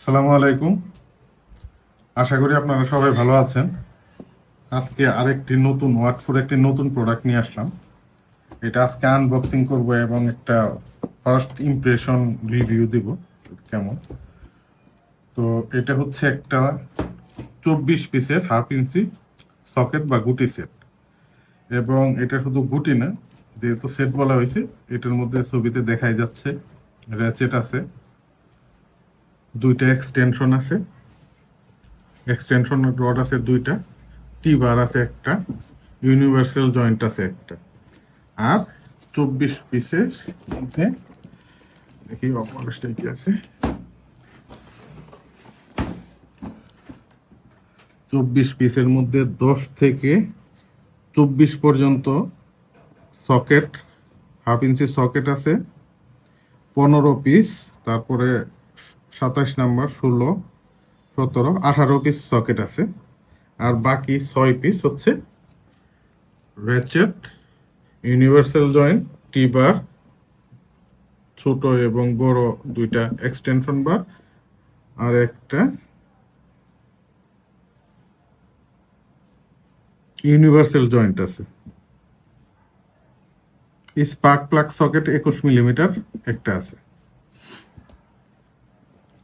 আসসালামু আলাইকুম। আশা করি আপনারা সবাই ভালো আছেন। আজকে আরেকটি নতুন ওয়াটফোর একটি নতুন প্রোডাক্ট নিয়ে আসলাম। এটা আজকে আনবক্সিং করব এবং একটা ফার্স্ট ইমপ্রেশন রিভিউ দিব, কেমন? তো এটা হচ্ছে একটা চব্বিশ পিসের হাফ ইঞ্চি সকেট বা গুটি সেট এবং এটা শুধু গুটি না, যেহেতু সেট বলা হয়েছে, এটার মধ্যে ছবিতে দেখাই যাচ্ছে র্যাচেট আছে। দুইটা এক্সটেনশন আছে। এক্সটেনশন রড আছে দুইটা টি বার আছে একটা ইউনিভার্সাল জয়েন্ট আছে একটা। আর চব্বিশ পিসের মধ্যে, দেখি অপারেশটা কি আছে। চব্বিশ পিসের মধ্যে দশ থেকে চব্বিশ পর্যন্ত সকেট হাফ ইঞ্চি সকেট আছে। পনেরো পিস তারপরে সাতাশ নাম্বার, ষোলো, সতেরো, আঠারো পিস সকেট আছে। আর বাকি ছয় পিস হচ্ছে ratchet universal joint T bar ছোট এবং বড় দুইটা এক্সটেনশন বার আর একটা ইউনিভার্সাল জয়েন্ট আছে। স্পার্ক প্লাগ সকেট একুশ মিলিমিটার একটা আছে।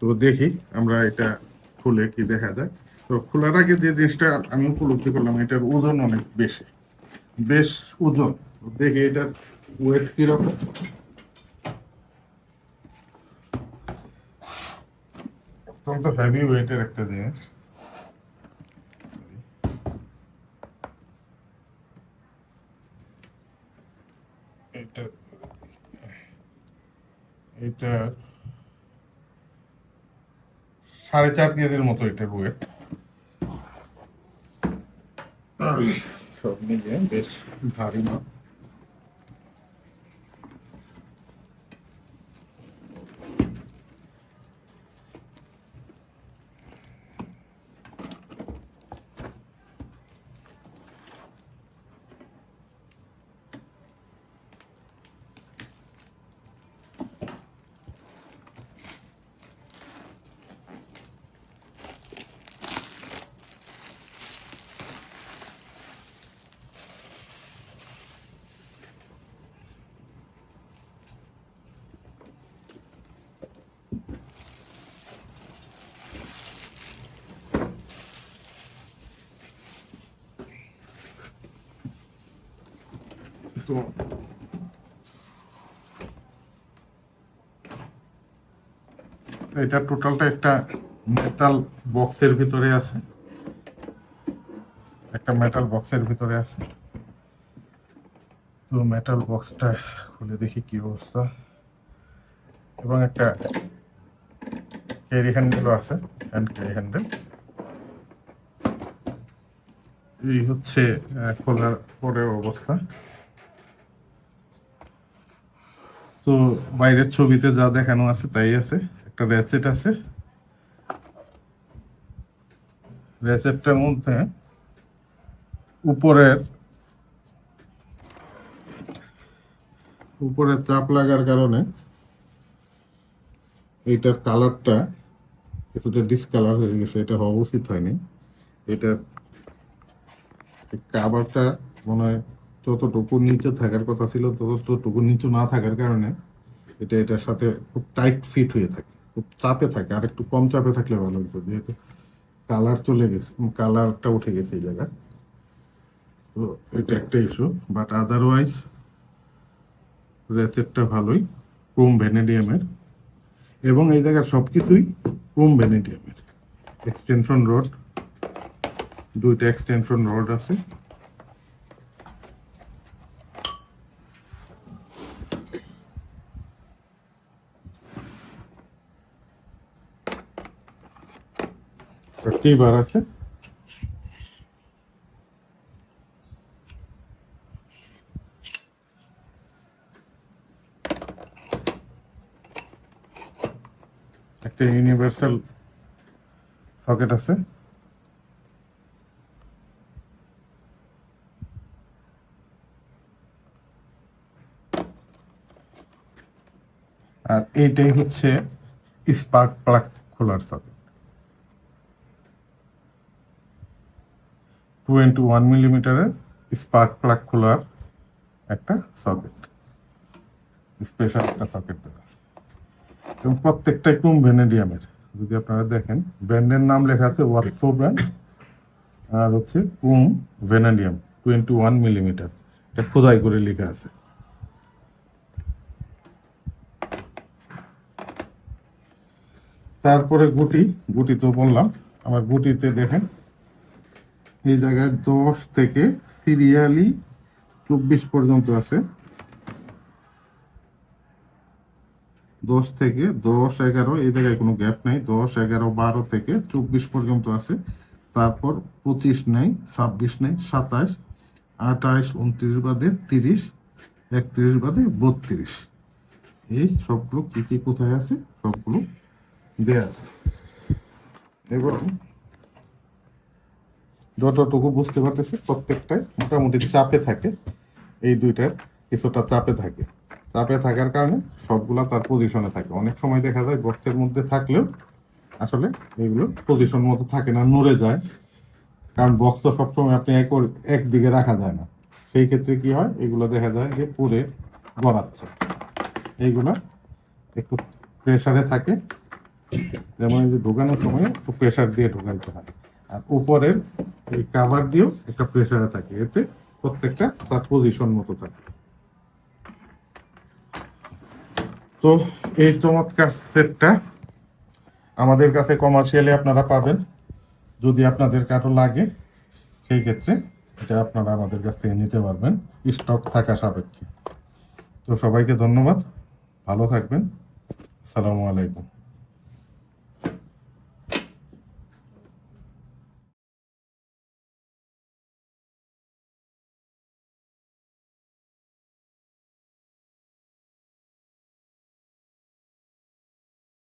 তো দেখি আমরা এটা খুলে কি দেখা যায়। তো খোলার আগে যে জিনিসটা আমি উপলব্ধি করলাম, এটার ওজন অনেক বেশি। বেশ ওজন। দেখি এটার ওয়েট কীরকম? অত্যন্ত হেভি ওয়েটের একটা জিনিস। এটা এটা সাড়ে চার কেজির মতো এটা ওয়েট সব মিলিয়ে বেশ ভারী মাপ। তো। এটা টোটালটা একটা মেটাল বক্সের ভিতরে আছে। একটা মেটাল বক্সের ভিতরে আছে। তো মেটাল বক্সটা খুলে দেখি কি অবস্থা। এবং একটা ক্যারি হ্যান্ডেলও আছে হ্যান্ড ক্যারি হ্যান্ডেল এই হচ্ছে খোলার পরের অবস্থা। তো বাইরের ছবিতে যা দেখানো আছে তাই আছে। একটা র্যাচেট আছে। র্যাচেটটার মধ্যে উপরের উপরে চাপ লাগার কারণে এইটার কালারটা কিছুটা ডিসকালার হয়ে গেছে, এটা হওয়া উচিত হয়নি। এটা কাবারটা মনে হয় যতটুকু নিচে থাকার কথা ছিল, ততটুকু নিচে না থাকার কারণে এটা, এটার সাথে খুব টাইট ফিট হয়ে থাকে, খুব চাপে থাকে, আর একটু কম চাপে থাকলে ভালো হতো, যেহেতু কালার চলে গেছে কালারটা উঠে গেছে এই জায়গায়। তো এটা একটা ইস্যু বাট আদারওয়াইজ র্যাচেটটা ভালোই ক্রোম ভ্যানেডিয়ামের এবং এই জায়গার সব কিছুই ক্রোম ভ্যানেডিয়ামের এক্সটেনশন রড দুইটা এক্সটেনশন রড আছে। টি বার আছে। একটা ইউনিভার্সাল সকেট আছে। আর এইটাই হচ্ছে স্পার্ক প্লাগ খোলার সকেট টু ইন্টু ওয়ান মিলিমিটারের স্পার্ক প্লাগ খোলার একটা সকেট স্পেশাল একটা সকেট দেওয়া আছে। এবং প্রত্যেকটাই ক্রোম ভ্যানেডিয়ামের যদি আপনারা দেখেন ব্র্যান্ডের নাম লেখা আছে ওয়াটফো ব্র্যান্ড আর হচ্ছে chrome vanadium twenty one millimetre এটা খোদাই করে লেখা আছে। তারপরে গুটি গুটি তো বললাম। আমার গুটিতে দেখেন এই জায়গায় দশ থেকে সিরিয়ালি চব্বিশ পর্যন্ত আছে। দশ থেকে দশ এগারো, এই জায়গায় কোনো গ্যাপ নাই। দশ, এগারো, বারো থেকে চব্বিশ পর্যন্ত আছে। তারপর পঁচিশ নেই, ছাব্বিশ নেই, সাতাশ, আঠাশ, উনত্রিশ বাদে তিরিশ, একত্রিশ বাদে বত্রিশ। এই সবগুলো কী কী কোথায় আছে? সবগুলো দেয়া আছে। এবং যতটুকু বুঝতে পারতেছি, প্রত্যেকটাই মোটামুটি চাপে থাকে। এই দুইটার কিছুটা চাপে থাকে। চাপে থাকার কারণে সবগুলা তার পজিশনে থাকে। অনেক সময় দেখা যায় বক্সের মধ্যে থাকলেও আসলে এগুলো পজিশন মতো থাকে না, নড়ে যায়। কারণ বক্স তো সবসময় আপনি এক একদিকে রাখা যায় না। সেই ক্ষেত্রে কি হয়, এগুলো দেখা যায় যে পুরে গড়াচ্ছে। এইগুলো একটু প্রেশারে থাকে। যেমন ঢোকানোর সময় একটু প্রেশার দিয়ে ঢোকাইতে হয়। আর উপরের এই কাভার দিয়েও একটা প্রেসারে থাকে। এতে প্রত্যেকটা তার পজিশন মতো থাকে। তো এই চমৎকার সেটটা আমাদের কাছে কমার্শিয়ালি আপনারা পাবেন। যদি আপনাদের কারও লাগে, সেই ক্ষেত্রে এটা আপনারা আমাদের কাছ থেকে নিতে পারবেন। স্টক থাকা সাপেক্ষে। তো সবাইকে ধন্যবাদ। ভালো থাকবেন। আসসালামু আলাইকুম।